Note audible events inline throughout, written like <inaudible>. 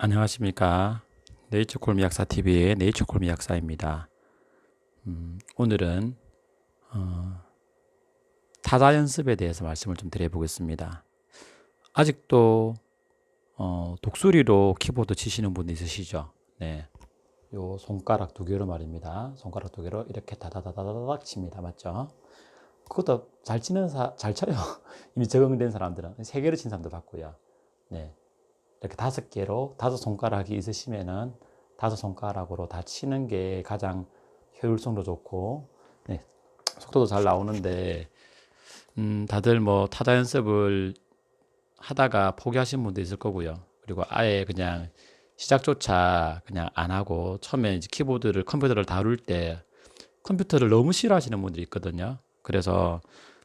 안녕하십니까. 네이처콜미 약사 TV의 네이처콜미 약사입니다. 음, 오늘은 어, 타자 연습에 대해서 말씀을 좀 드려보겠습니다. 아직도 어, 독수리로 키보드 치시는 분 있으시죠? 네. 요 손가락 두 개로 말입니다. 손가락 두 개로 이렇게 다다다다닥 칩니다. 맞죠? 그것도 잘 치는 사, 잘 쳐요. <laughs> 이미 적응된 사람들은 세 개로 친 사람도 봤고요. 네. 이렇게 다섯 개로 다섯 손가락이 있으시면은 다섯 손가락으로 다 치는 게 가장 효율성도 좋고 네, 속도도 잘 나오는데 음, 다들 뭐 타자 연습을 하다가 포기하신 분도 있을 거고요. 그리고 아예 그냥 시작조차 그냥 안 하고 처음에 이제 키보드를 컴퓨터를 다룰 때 컴퓨터를 너무 싫어하시는 분들이 있거든요. 그래서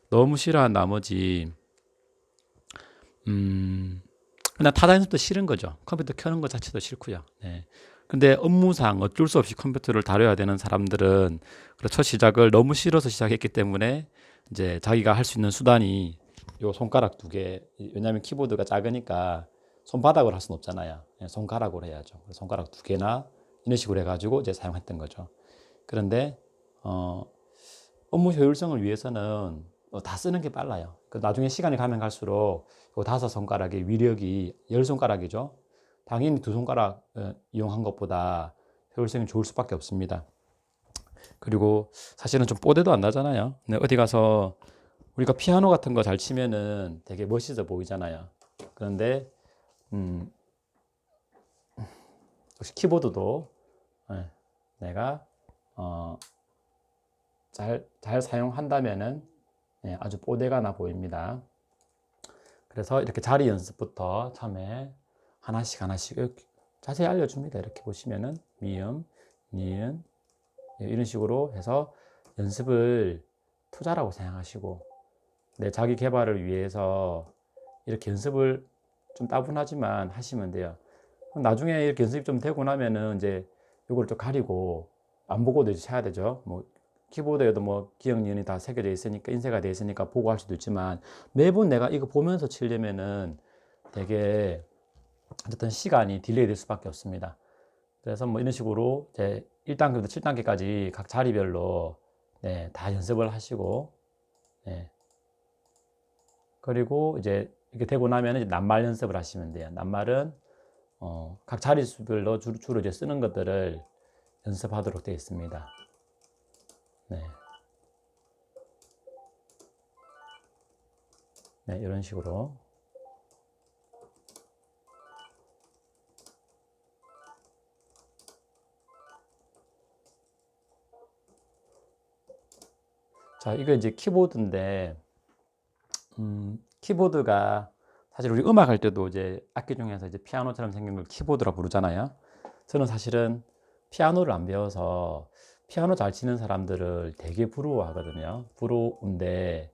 너무 싫어한 나머지 음 그냥 타자 연습도 싫은 거죠. 컴퓨터 켜는 것 자체도 싫고요. 네. 근데 업무상 어쩔 수 없이 컴퓨터를 다뤄야 되는 사람들은 첫 시작을 너무 싫어서 시작했기 때문에 이제 자기가 할 수 있는 수단이 요 손가락 두 개. 왜냐하면 키보드가 작으니까 손바닥으로 할 수는 없잖아요. 예, 손가락으로 해야죠. 손가락 두 개나 이런 식으로 해가지고 이제 사용했던 거죠. 그런데 어, 업무 효율성을 위해서는 어, 다 쓰는 게 빨라요. 그 나중에 시간이 가면 갈수록 그 다섯 손가락의 위력이 열 손가락이죠. 당연히 두 손가락 어, 이용한 것보다 효율성이 좋을 수밖에 없습니다. 그리고 사실은 좀 뽀대도 안 나잖아요. 근데 어디 가서 우리가 피아노 같은 거 잘 치면은 되게 멋있어 보이잖아요. 그런데 음, 역시 키보드도 예, 내가 어, 잘, 잘 사용한다면은 예, 아주 뽀대가 나 보입니다. 그래서 이렇게 자리 연습부터 처음에 하나씩 하나씩 자세히 알려줍니다. 이렇게 보시면은 미음, 니은 예, 이런 식으로 해서 연습을 투자라고 생각하시고 내 자기 개발을 위해서 이렇게 연습을 좀 따분하지만 하시면 돼요. 나중에 이렇게 연습이 좀 되고 나면은 이제 이걸 좀 가리고 안 보고도 이제 쳐야 되죠. 뭐 키보드에도 뭐 기억 니은이 다 새겨져 있으니까 인쇄가 돼 있으니까 보고 할 수도 있지만 매번 내가 이거 보면서 치려면은 되게 어쨌든 시간이 딜레이 될 수밖에 없습니다. 그래서 뭐 이런 식으로 이제 1단계부터 7단계까지 각 자리별로 네, 다 연습을 하시고 네. 그리고 이제 이렇게 되고 나면 이제 낱말 연습을 하시면 돼요. 낱말은 어, 각 자릿수별로 주로, 주로 이제 쓰는 것들을 연습하도록 되어 있습니다. 네. 네, 이런 식으로. 자, 이거 이제 키보드인데, 음, 키보드가 사실 우리 음악 할 때도 이제 악기 중에서 이제 피아노처럼 생긴 걸 키보드라 부르잖아요. 저는 사실은 피아노를 안 배워서 피아노 잘 치는 사람들을 되게 부러워하거든요. 부러운데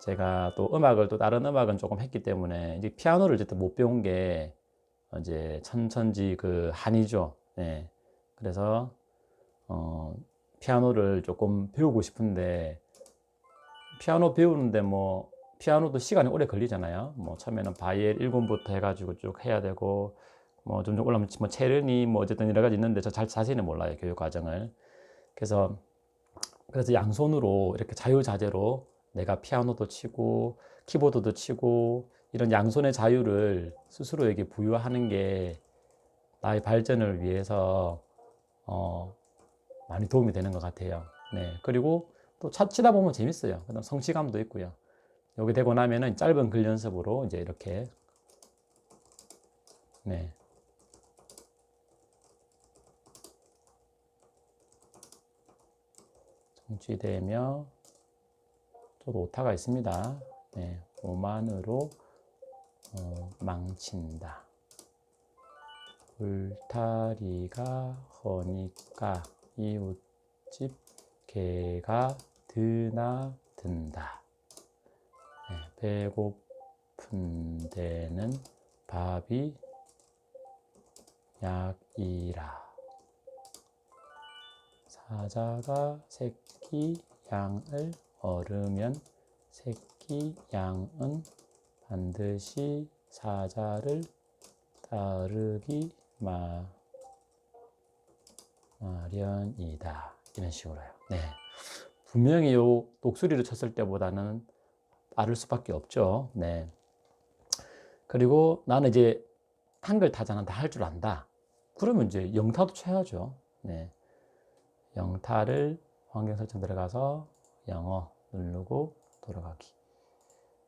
제가 또 음악을 또 다른 음악은 조금 했기 때문에 이제 피아노를 이제 못 배운 게 이제 천천지 그 한이죠. 네. 그래서 어 피아노를 조금 배우고 싶은데 피아노 배우는데 뭐 피아노도 시간이 오래 걸리잖아요. 뭐 처음에는 바이엘 1군부터 해가지고 쭉 해야 되고 뭐 점점 올라오면 뭐 체르니 뭐 어쨌든 여러 가지 있는데 저 잘 자세히는 몰라요 교육 과정을. 그래서 그래서 양손으로 이렇게 자유자재로 내가 피아노도 치고 키보드도 치고 이런 양손의 자유를 스스로에게 부여하는 게 나의 발전을 위해서 어 많이 도움이 되는 것 같아요. 네 그리고 또 차치다 보면 재밌어요. 그다음 성취감도 있고요. 여기 되고 나면은 짧은 글 연습으로 이제 이렇게 네 정치되며 저도 오타가 있습니다. 네, 오만으로 어, 망친다. 울타리가 허니까 이웃집 개가 드나든다. 네, 배고픈 데는 밥이 약이라. 사자가 새끼 양을 얻으면 새끼 양은 반드시 사자를 다르기 마 마련이다 이런 식으로요. 네, 분명히 요 독수리를 쳤을 때보다는 빠를 수밖에 없죠. 네. 그리고 나는 이제 한글 타자는 다 할 줄 안다. 그러면 이제 영타도 쳐야죠. 네. 영타를 환경 설정 들어가서 영어 누르고 돌아가기.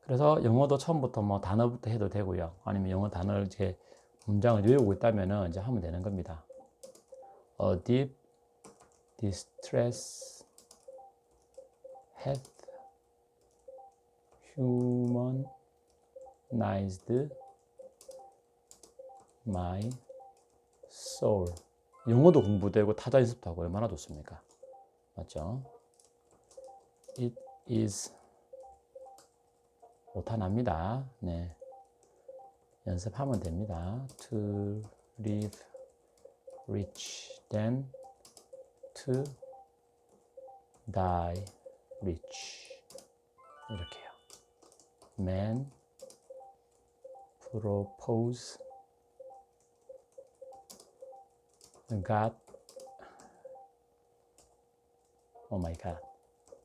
그래서 영어도 처음부터 뭐 단어부터 해도 되고요. 아니면 영어 단어를 이제 문장을 외우고 있다면은 이제 하면 되는 겁니다. A deep distress hath humanized my soul. 영어도 공부되고 타자 연습도 하고 얼마나 좋습니까? 맞죠? It is 오타납니다. 네. 연습하면 됩니다. To live rich than to die rich. 이렇게요. Man propose God Oh my god.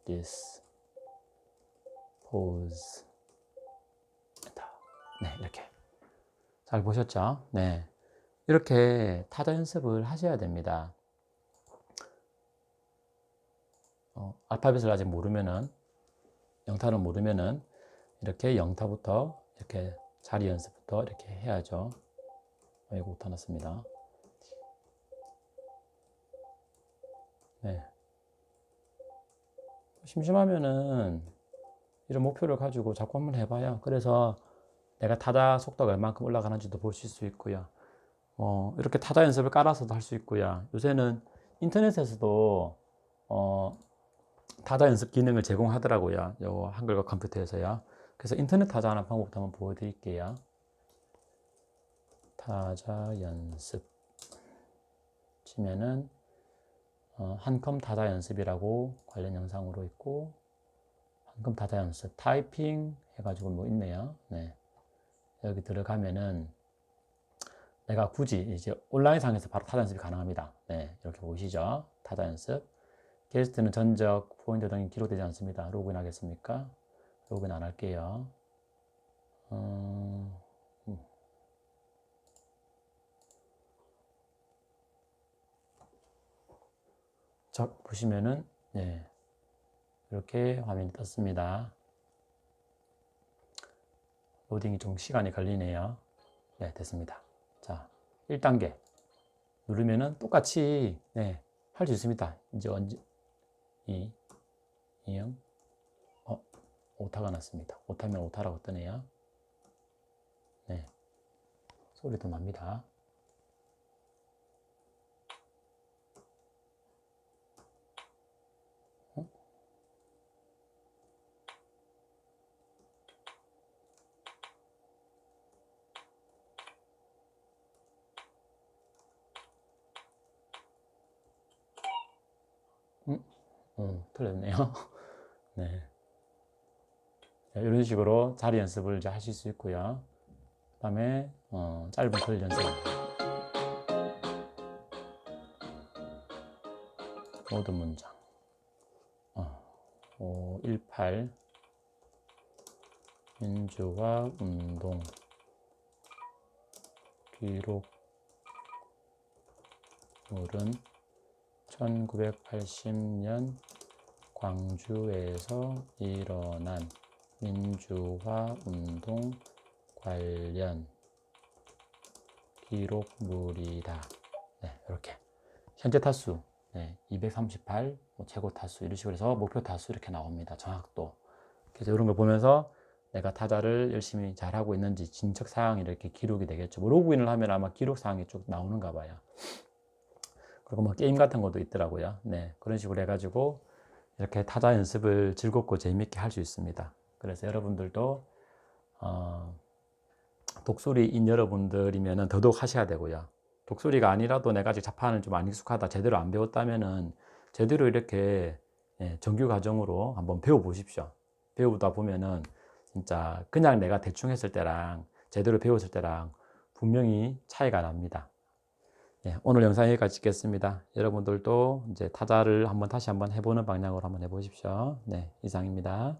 This pose 네, 이렇게. 잘 보셨죠? 네. 이렇게 타자 연습을 하셔야 됩니다. 어, 알파벳을 아직 모르면은, 영타를 모르면은, 이렇게 영타부터, 이렇게 자리 연습부터 이렇게 해야죠. 아이고, 오타 났습니다. 네. 심심하면은, 이런 목표를 가지고 자꾸 한번 해봐요. 그래서 내가 타자 속도가 얼만큼 올라가는지도 보실 수 있고요. 어, 이렇게 타자 연습을 깔아서도 할 수 있고요. 요새는 인터넷에서도 어, 타자 연습 기능을 제공하더라고요. 요 한글과 컴퓨터에서요. 그래서 인터넷 타자 하는 방법도 한번 보여드릴게요. 타자 연습 치면은 어, 한컴 타자 연습이라고 관련 영상으로 있고 한컴 타자 연습 타이핑 해가지고 뭐 있네요. 네. 여기 들어가면은 내가 굳이 이제 온라인 상에서 바로 타자 연습이 가능합니다. 네, 이렇게 보이시죠? 타자 연습. 게스트는 전적, 포인트 등이 기록되지 않습니다. 로그인 하겠습니까? 로그인 안 할게요. 음, 음. 보시면은, 네, 이렇게 화면이 떴습니다. 로딩이 좀 시간이 걸리네요. 네, 됐습니다. 자, 1단계 누르면은 똑같이 네, 할 수 있습니다. 이제 언제 이 이형 어, 오타가 났습니다. 오타면 오타라고 뜨네요. 네. 소리도 납니다. 어, 틀렸네요. <laughs> 네. 이런 식으로 자리 연습을 이제 하실 수 있고요. 그 다음에 어, 짧은 글 연습. 모든 문장. 어, 5, 18 민주화 운동 기록물은 1980년 광주에서 일어난 민주화 운동 관련 기록물이다. 네, 이렇게. 현재 타수 네, 238, 뭐 최고 타수 이런 식으로 해서 목표 타수 이렇게 나옵니다. 정확도. 그래서 이런 걸 보면서 내가 타자를 열심히 잘하고 있는지 진척 사항이 이렇게 기록이 되겠죠. 뭐 로그인을 하면 아마 기록 사항이 쭉 나오는가 봐요. 그리고 뭐 게임 같은 것도 있더라고요. 네, 그런 식으로 해가지고 이렇게 타자 연습을 즐겁고 재밌게 할 수 있습니다. 그래서 여러분들도 어, 독수리인 여러분들이면 더더욱 하셔야 되고요. 독수리가 아니라도 내가 아직 자판을 좀 안 익숙하다, 제대로 안 배웠다면은 제대로 이렇게 예, 정규 과정으로 한번 배워 보십시오. 배우다 보면은 진짜 그냥 내가 대충 했을 때랑 제대로 배웠을 때랑 분명히 차 차이가 납니다. 예, 오늘 영상 여기까지 찍겠습니다. 여러분들도 이제 타자를 한번 다시 한번 해보는 방향으로 한번 해보십시오. 네, 이상입니다.